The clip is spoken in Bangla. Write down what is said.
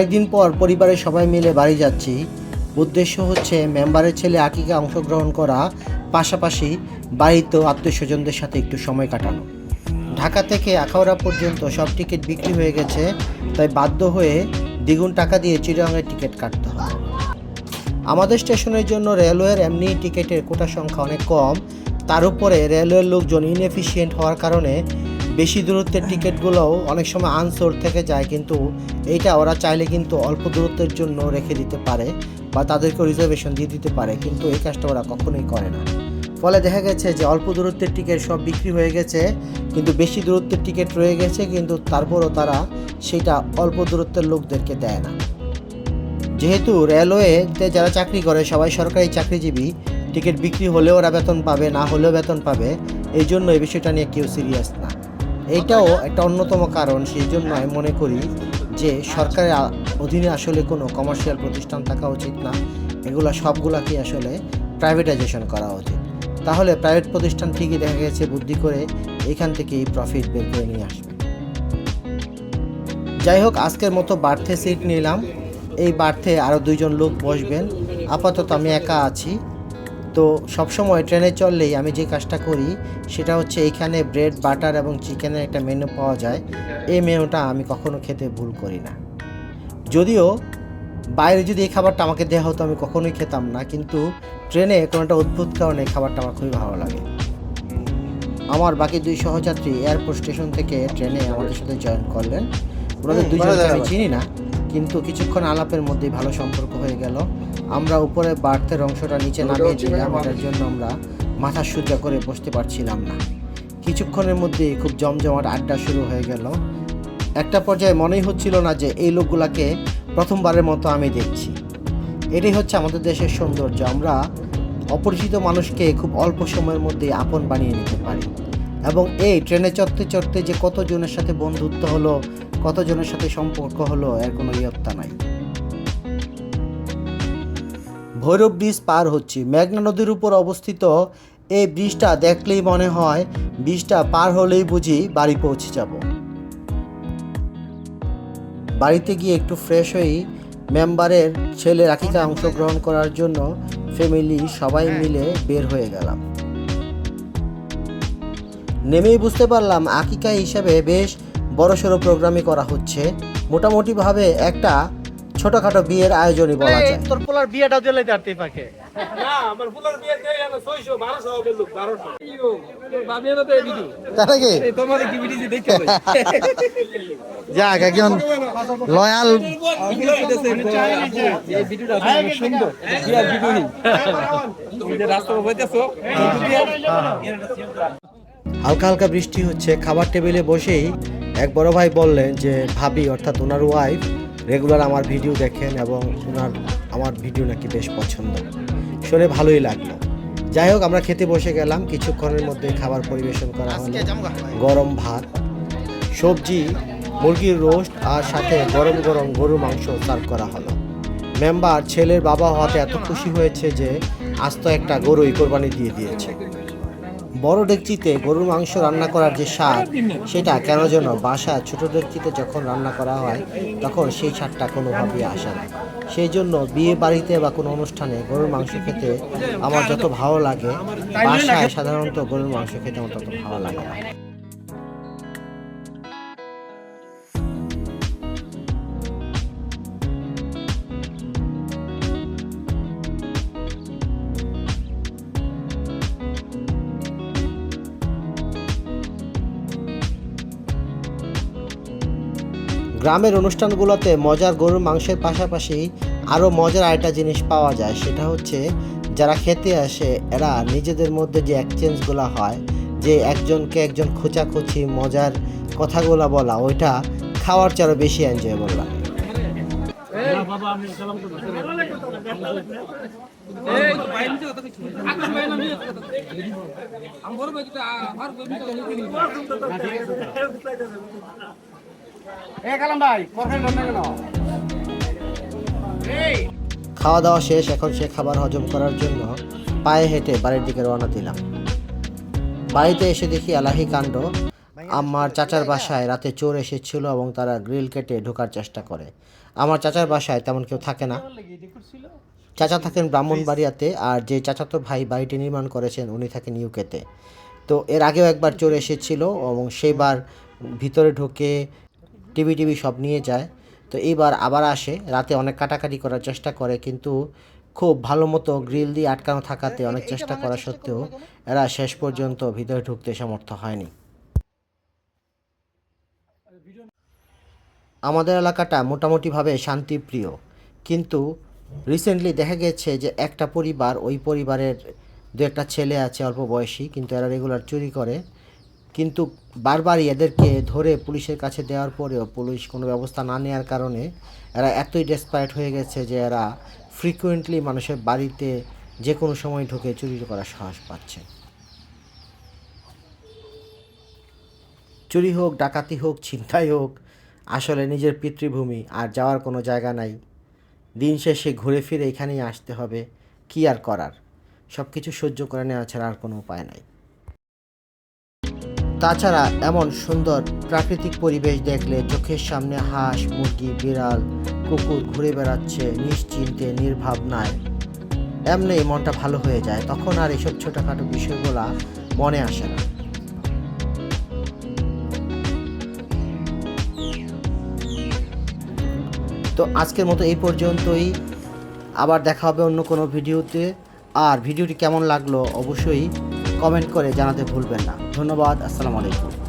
অনেকদিন পর পরিবারের সবাই মিলে বাড়ি যাচ্ছি। উদ্দেশ্য হচ্ছে মেম্বারের ছেলে আকিকা অংশগ্রহণ করা, পাশাপাশি বাড়িতেও আত্মীয় স্বজনদের সাথে একটু সময় কাটানো। ঢাকা থেকে আখাউড়া পর্যন্ত সব টিকিট বিক্রি হয়ে গেছে, তাই বাধ্য হয়ে দ্বিগুণ টাকা দিয়ে চিটাগাংয়ের টিকিট কাটতে হয়। আমাদের স্টেশনের জন্য রেলওয়ের এমনি টিকিটের কোটা সংখ্যা অনেক কম, তার উপরে রেলওয়ের লোকজন ইনএফিসিয়েন্ট হওয়ার কারণে বেশি দূরত্বের টিকিটগুলোও অনেক সময় আনসোল্ড থেকে যায়, কিন্তু এইটা ওরা চাইলে কিন্তু অল্প দূরত্বের জন্য রেখে দিতে পারে বা তাদেরকেও রিজার্ভেশন দিয়ে দিতে পারে, কিন্তু এই কাজটা ওরা কখনোই করে না। ফলে দেখা গেছে যে অল্প দূরত্বের টিকিট সব বিক্রি হয়ে গেছে, কিন্তু বেশি দূরত্বের টিকিট রয়ে গেছে, কিন্তু তারপরও তারা সেটা অল্প দূরত্বের লোকদেরকে দেয় না। যেহেতু রেলওয়েতে যারা চাকরি করে, সবাই সরকারি চাকরিজীবী, টিকিট বিক্রি হলেও ওরা বেতন পাবে, না হলেও বেতন পাবে, এই জন্য এই বিষয়টা নিয়ে কেউ সিরিয়াস না। এইটাও একটা অন্যতম কারণ, সেই জন্য আমি মনে করি যে সরকারের অধীনে আসলে কোনো কমার্শিয়াল প্রতিষ্ঠান থাকা উচিত না। এগুলো সবগুলাকে আসলে প্রাইভেটাইজেশন করা উচিত। তাহলে প্রাইভেট প্রতিষ্ঠান ঠিকই দেখা গেছে বুদ্ধি করে এখান থেকেই প্রফিট বের করে নিয়ে আসবে। যাই হোক, আজকের মতো বার্থে সিট নিলাম। এই বার্থে আরও দুইজন লোক বসবেন। আপাতত আমি একা আছি। তো সবসময় ট্রেনে চললেই আমি যে কাজটা করি সেটা হচ্ছে এইখানে ব্রেড বাটার এবং চিকেনের একটা মেনু পাওয়া যায়। এই মেনুটা আমি কখনো খেতে ভুল করি না। যদিও বাইরে যদি এই খাবারটা আমাকে দেওয়া হতো আমি কখনোই খেতাম না কিন্তু ট্রেনে কোনো একটা অদ্ভুত কারণে এই খাবারটা আমার খুবই ভালো লাগে। আমার বাকি দুই সহযাত্রী এয়ারপোর্ট স্টেশন থেকে ট্রেনে আমাদের সাথে জয়েন করলেন। ওনাদের দুইজনকে আমি চিনি না। কিন্তু কিছুক্ষণ আলাপের মধ্যেই ভালো সম্পর্ক হয়ে গেল। আমরা উপরে বার্থের অংশটা নিচে নামিয়ে দিলাম এটার জন্য আমরা মাথা সোজা করে বসতে পারছিলাম না। কিছুক্ষণের মধ্যেই খুব জমজমাট আড্ডা শুরু হয়ে গেল। একটা পর্যায়ে মনেই হচ্ছিল না যে এই লোকগুলাকে প্রথমবারের মতো আমি দেখছি। এটাই হচ্ছে আমাদের দেশের সৌন্দর্য। আমরা অপরিচিত মানুষকে খুব অল্প সময়ের মধ্যে আপন বানিয়ে নিতে পারি। এবং এই ট্রেনে চড়তে চড়তে যে কতজনের সাথে বন্ধুত্ব হলো কতজনের সাথে সম্পর্ক হলো এর কোনো ইয়ত্তা নাই। ভৈরব ব্রিজ পার হচ্ছি। মেঘনা নদীর উপর অবস্থিত এই ব্রিজটা দেখলেই মনে হয় ব্রিজটা পার হলেই বুঝি বাড়ি পৌঁছে যাব। বাড়িতে গিয়ে একটু ফ্রেশ হয়েই মেম্বারের ছেলে রাখিকা অংশগ্রহণ করার জন্য ফ্যামিলি সবাই মিলে বের হয়ে গেলাম। নেমেই বুঝতে পারলাম আকিকা হিসাবে বেশ বড়সড় প্রোগ্রামই করা হচ্ছে। মোটামুটিভাবে একটা ছোটখাটো বিয়ের আয়োজনই বলা যায়। তোর পোলার বিয়েটা দিলে যাতে পাকে। না আমার ফুলার বিয়ে দিয়ে গেল ছয়শো বারোশো হবে লোক বারোশো। ভাবি না তো এই ভিডিও তোমার কি ভিডিও দেখতে হবে। যাক একজন লয়াল এই ভিডিওটা অনেক সুন্দর। বিয়ার ভিডিও নেই তুমি যে রাস্তা বইতেছো হালকা হালকা বৃষ্টি হচ্ছে খাবার টেবিলে বসেই এক বড় ভাই বললেন যে ভাবি অর্থাৎ ওনার ওয়াইফ রেগুলার আমার ভিডিও দেখেন এবং ওনার আমার ভিডিও নাকি বেশ পছন্দ। শুনে ভালোই লাগল। যাই হোক আমরা খেতে বসে গেলাম। কিছুক্ষণের মধ্যে খাবার পরিবেশন করা হলো। গরম ভাত সবজি মুরগির রোস্ট আর সাথে গরম গরম গরুর মাংস সার্ভ করা হলো। মেম্বার ছেলের বাবা হওয়াতে এত খুশি হয়েছে যে আস্ত একটা গরুই কোরবানি দিয়ে দিয়েছে। বড় ডেকচিতে গরুর মাংস রান্না করার যে স্বাদ, সেটা কেন যেন বাসা ছোট ডেকচিতে যখন রান্না করা হয়, তখন সেই স্বাদটা কোনোভাবেই আসে না। সেই জন্য বিয়ে বাড়িতে বা কোনো অনুষ্ঠানে গরুর মাংস খেতে আমার যত ভালো লাগে, বাসায় সাধারণত গরুর মাংস খেতে আমার তত ভালো লাগে না। গ্রামের অনুষ্ঠানগুলোতে মজার গরুর মাংসের পাশাপাশি আরও মজার আরেকটা জিনিস পাওয়া যায়, সেটা হচ্ছে যারা খেতে আসে, এরা নিজেদের মধ্যে যে এক্সচেঞ্জগুলো হয়, যে একজনকে একজন খোঁচাখুচি, মজার কথাগুলো বলা, ওইটা খাওয়ার চেয়ে বেশি এনজয়েবল লাগে। এ খাওয়া দাওয়া শেষ, এখন সে খাবার হজম করার জন্য পায়ে হেঁটে বাড়ির দিকে রওনা দিলাম। বাড়িতে এসে দেখি আলাহি কাণ্ড। আমার চাচার বাসায় রাতে চোর এসেছিল এবং তারা গ্রিল কেটে ঢোকার চেষ্টা করে। আমার চাচার বাসায় তেমন কেউ থাকে না। চাচা থাকেন ব্রাহ্মণবাড়িয়াতে, আর যে চাচাতো ভাই বাড়িটি নির্মাণ করেছেন, উনি থাকেন ইউকেতে। তো এর আগেও একবার চোর এসেছিল এবং সেইবার ভিতরে ঢুকে টিভি টিভি সব নিয়ে যায়। তো এইবার আবার আসে রাতে অনেক কাটাকাটি করার চেষ্টা করে কিন্তু খুব ভালো মতো গ্রিল দিয়ে আটকানো থাকাতে অনেক চেষ্টা করা সত্ত্বেও এরা শেষ পর্যন্ত ভিতরে ঢুকতে সমর্থ হয়নি। আমাদের এলাকাটা মোটামুটিভাবে শান্তিপ্রিয় কিন্তু রিসেন্টলি দেখা গেছে যে একটা পরিবার ওই পরিবারের দু একটা ছেলে আছে অল্প বয়সী কিন্তু এরা রেগুলার চুরি করে। কিন্তু বারবারই এদেরকে ধরে পুলিশের কাছে দেওয়ার পরেও পুলিশ কোনো ব্যবস্থা না নেওয়ার কারণে এরা এতই ডেসপারেট হয়ে গেছে যে এরা ফ্রিকুয়েন্টলি মানুষের বাড়িতে যে কোনো সময় ঢুকে চুরি করার সাহস পাচ্ছে। চুরি হোক, ডাকাতি হোক, ছিনতাই হোক, আসলে নিজের পিতৃভূমি আর যাওয়ার কোনো জায়গা নাই। দিন শেষে ঘুরে ফিরে এখানেই আসতে হবে, কি আর করার? সব কিছু সহ্য করে নেওয়া ছাড়া আর কোনো উপায় নাই। তাছাড়া এমন সুন্দর প্রাকৃতিক পরিবেশ দেখলে চোখের সামনে হাঁস, মুরগি, বিড়াল, কুকুর ঘুরে বেড়াচ্ছে নিশ্চিন্তে, নির্ভাবনায়। এমনি মনটা ভালো হয়ে যায়, তখন আর এসব ছোটোখাটো বিষয়গুলা মনে আসে না। তো আজকের মতো এই পর্যন্তই। আবার দেখা হবে অন্য কোনো ভিডিওতে। আর ভিডিওটি কেমন লাগল অবশ্যই কমেন্ট করে জানাতে ভুলবেন না। ধন্যবাদ আসসালামু আলাইকুম।